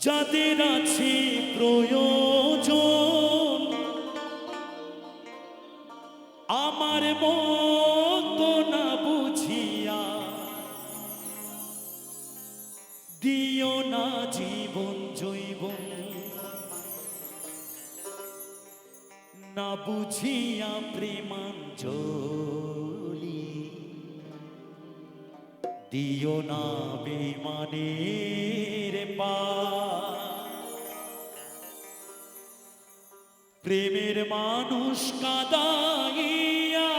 যাদের আছে প্রয়োজন আমার মতো না বুঝিয়া দিও না জীবন জৈবন। না বুঝিয়া প্রেমাঞ্জলি। দিও না বেমানের পা। প্রেমের মানুষ কাদাইয়া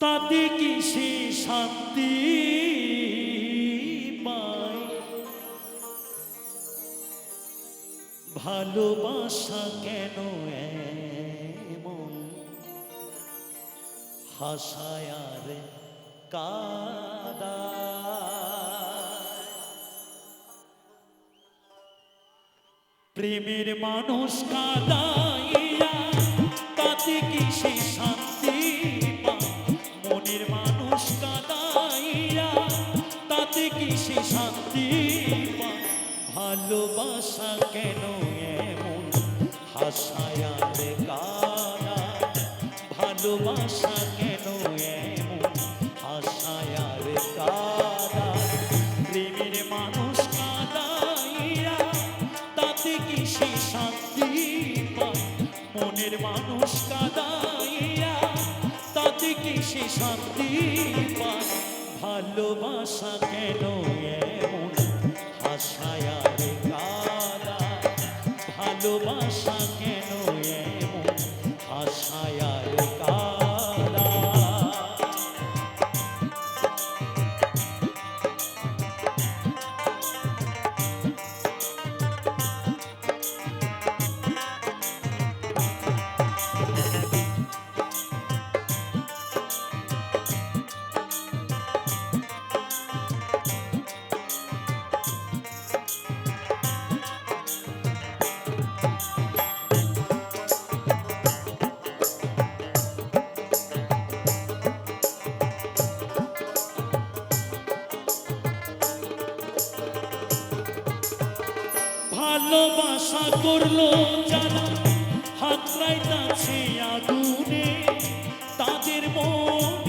তাতে কি সে শান্তি ভালোবাসা কেন এমন হাসায় কাদায় প্রেমের মানুষ কাদাইয়া তাতে কি সে শান্তি মনের মানুষ কাদাইয়া তাতে কি সে শান্তি ভালোবাসা কেন এমন হাসায়ার কাদা? ভালোবাসা কেন প্রেমের মানুষ কাদাইয়া তাতে কি সে শান্তি পায়? মনের মানুষ কাদাইয়া তাতে কি সে শান্তি পায়? ভালোবাসা কেন এমন হাসায়ার কাদা ভালোবাসা করল যারা হাতরাই তাছে আগুনে। তাদের মনে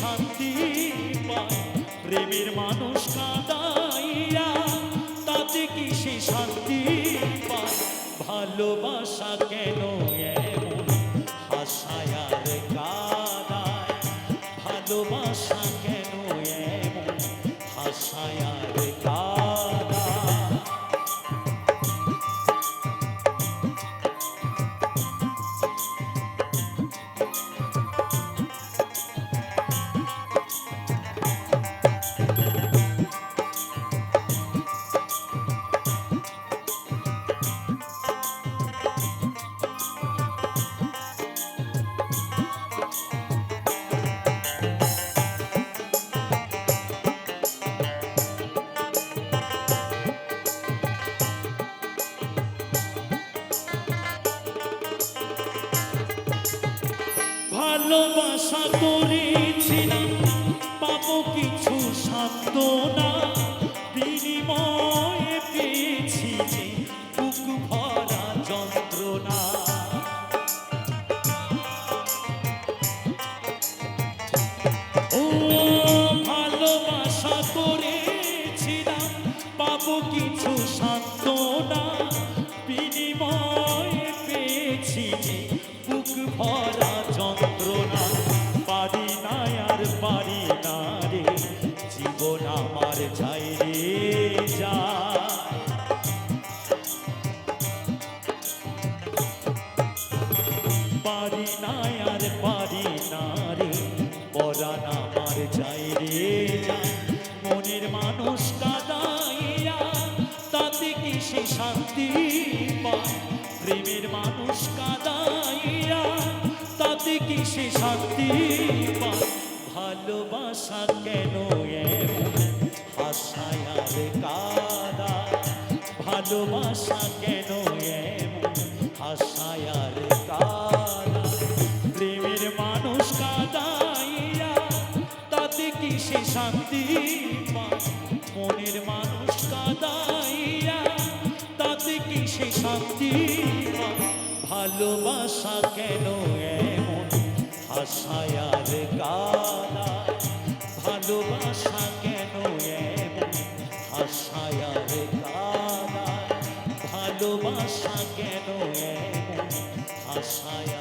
শান্তি পায়। প্রেমের মানুষ কাঁদাইয়া তাতে কি সে শান্তি পায়? ভালোবাসা কেন এমন হাসায়ার কাদায়? ভালোবাসা কেন এমন হাসায়ার ভালোবাসা করে। পারি না আর পারি না রে। পরাণ আমার যাই রে যায় মনের মানুষ কাদাইয়া, তাতে কি সে শান্তি পায়? প্রেমের মানুষ কাদাইয়া, তাতে কি সে শান্তি পায়? ভালোবাসা কেন এমন হাসায় আর কাদা? ভালোবাসা কেন এমন হাসায় আর কাদা? সে শান্তি মনের মানুষ কাদাইয়া, তাতে কি সে শান্তি ভালোবাসা কেন এমন হাসায় আর কাদা ভালোবাসা কেন এমন হাসায় আর কাদা ভালোবাসা কেন এমন হাসায়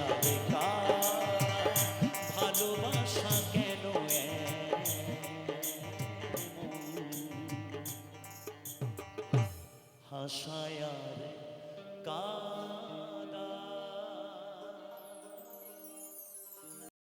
এমন হাসায় আর